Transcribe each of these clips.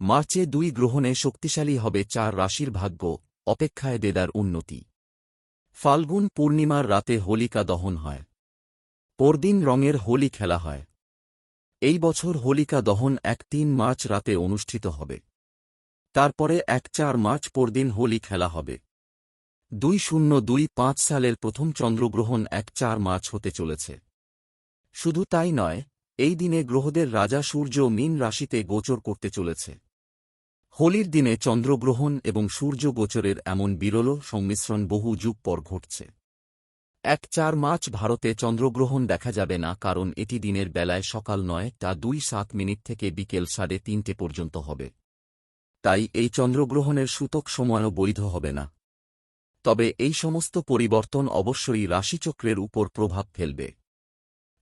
মার্চে দুই গ্রহণে শক্তিশালী হবে চার রাশির ভাগ্য, অপেক্ষায় দেদার উন্নতি। ফাল্গুন পূর্ণিমার রাতে হোলিকা দহন হয়। পরদিন রঙের হোলি খেলা হয়। এই বছর হোলিকা দহন এক তিন মার্চ রাতে অনুষ্ঠিত হবে। তারপরে এক চার মার্চ পরদিন হোলি খেলা হবে। দুই শূন্য দুই পাঁচ সালের প্রথম চন্দ্রগ্রহণ এক চার মার্চ হতে চলেছে। শুধু তাই নয়, এই দিনে গ্রহদের রাজা সূর্য মীন রাশিতে গোচর করতে চলেছে। হোলির দিনে চন্দ্রগ্রহণ এবং সূর্য গোচরের এমন বিরল সংমিশ্রণ বহু যুগ পর ঘটছে। এক চার মার্চ ভারতে চন্দ্রগ্রহণ দেখা যাবে না, কারণ এটি দিনের বেলায় সকাল নয় তা দুই সাত মিনিট থেকে বিকেল সাড়ে তিনটে পর্যন্ত হবে। তাই এই চন্দ্রগ্রহণের সূতক সময়ও বৈধ হবে না। তবে এই সমস্ত পরিবর্তন অবশ্যই রাশিচক্রের উপর প্রভাব ফেলবে।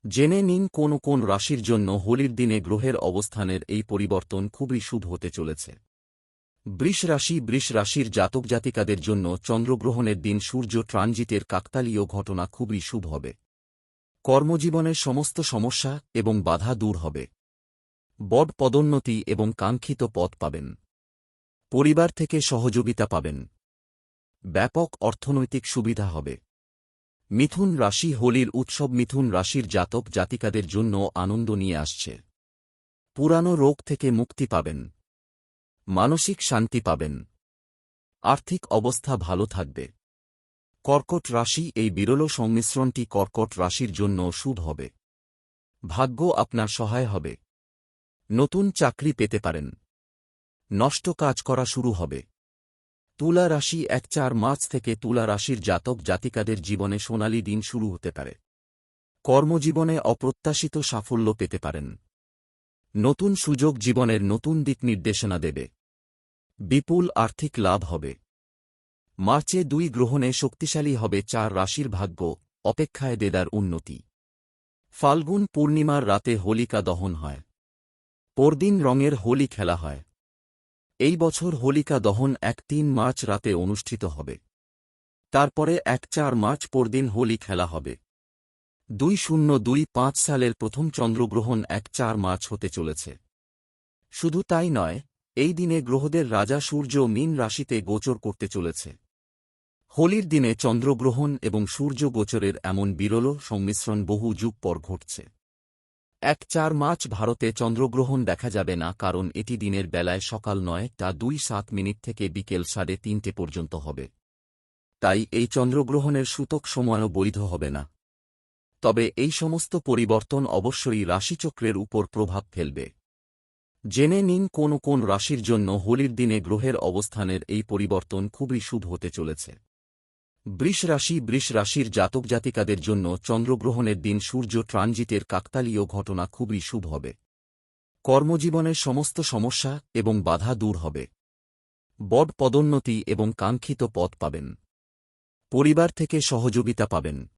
জেনে নিন কোন কোন রাশির জন্য হোলির দিনে গ্রহের অবস্থানের এই পরিবর্তন খুবই শুভ হতে চলেছে। বৃষ রাশি বৃষ রাশির জাতক জাতিকাদের জন্য চন্দ্রগ্রহণের দিন সূর্য ট্রানজিটের কাকতালীয় ঘটনা খুবই শুভ হবে। কর্মজীবনের সমস্ত সমস্যা এবং বাধা দূর হবে। বড পদোন্নতি এবং কাঙ্ক্ষিত পদ পাবেন। পরিবার থেকে সহযোগিতা পাবেন। ব্যাপক অর্থনৈতিক সুবিধা হবে। মিথুন রাশি হোলির উৎসব মিথুন রাশির জাতক জাতিকাদের জন্য আনন্দ নিয়ে আসছে। পুরানো রোগ থেকে মুক্তি পাবেন। মানসিক শান্তি পাবেন। আর্থিক অবস্থা ভালো থাকবে। কর্কট রাশি, এই বিরল সংমিশ্রণটি কর্কট রাশির জন্য শুভ হবে। ভাগ্য আপনার সহায় হবে। নতুন চাকরি পেতে পারেন। নষ্ট কাজ করা শুরু হবে। তুলা রাশি, এক চার মার্চ থেকে তুলা রাশির জাতক জাতিকাদের জীবনে সোনালী দিন শুরু হতে পারে। কর্মজীবনে অপ্রত্যাশিত সাফল্য পেতে পারেন। নতুন সুযোগ জীবনের নতুন দিক নির্দেশনা দেবে। বিপুল আর্থিক লাভ হবে। মার্চে দুই গ্রহণে শক্তিশালী হবে চার রাশির ভাগ্য, অপেক্ষায় দেদার উন্নতি। ফাল্গুন পূর্ণিমার রাতে হোলিকা দহন হয়। পরদিন রঙের হোলি খেলা হয়। এই বছর হোলিকা দহন এক তিন মার্চ রাতে অনুষ্ঠিত হবে। তারপরে এক চার মার্চ পরদিন হোলি খেলা হবে। দুই শূন্য দুই পাঁচ সালের প্রথম চন্দ্রগ্রহণ এক চার মার্চ হতে চলেছে। শুধু তাই নয়, এই দিনে গ্রহদের রাজা সূর্য মীন রাশিতে গোচর করতে চলেছে। হোলির দিনে চন্দ্রগ্রহণ এবং সূর্য গোচরের এমন বিরল সংমিশ্রণ বহু যুগ পর ঘটছে। এক চার মার্চ ভারতে চন্দ্রগ্রহণ দেখা যাবে না, কারণ এটি দিনের বেলায় সকাল নয় তা দুই সাত মিনিট থেকে বিকেল সাড়ে তিনটে পর্যন্ত হবে। তাই এই চন্দ্রগ্রহণের সূতক সময়ও বৈধ হবে না। তবে এই সমস্ত পরিবর্তন অবশ্যই রাশিচক্রের উপর প্রভাব ফেলবে। জেনে নিন কোন কোন রাশির জন্য হোলির দিনে গ্রহের অবস্থানের এই পরিবর্তন খুবই শুভ হতে চলেছে। বৃষ রাশি বৃষ রাশির জাতক জাতিকাদের জন্য চন্দ্রগ্রহণের দিন সূর্য ট্রানজিটের কাকতালীয় ঘটনা খুবই শুভ হবে। কর্মজীবনের সমস্ত সমস্যা এবং বাধা দূর হবে। বড পদোন্নতি এবং কাঙ্ক্ষিত পদ পাবেন। পরিবার থেকে সহযোগিতা পাবেন।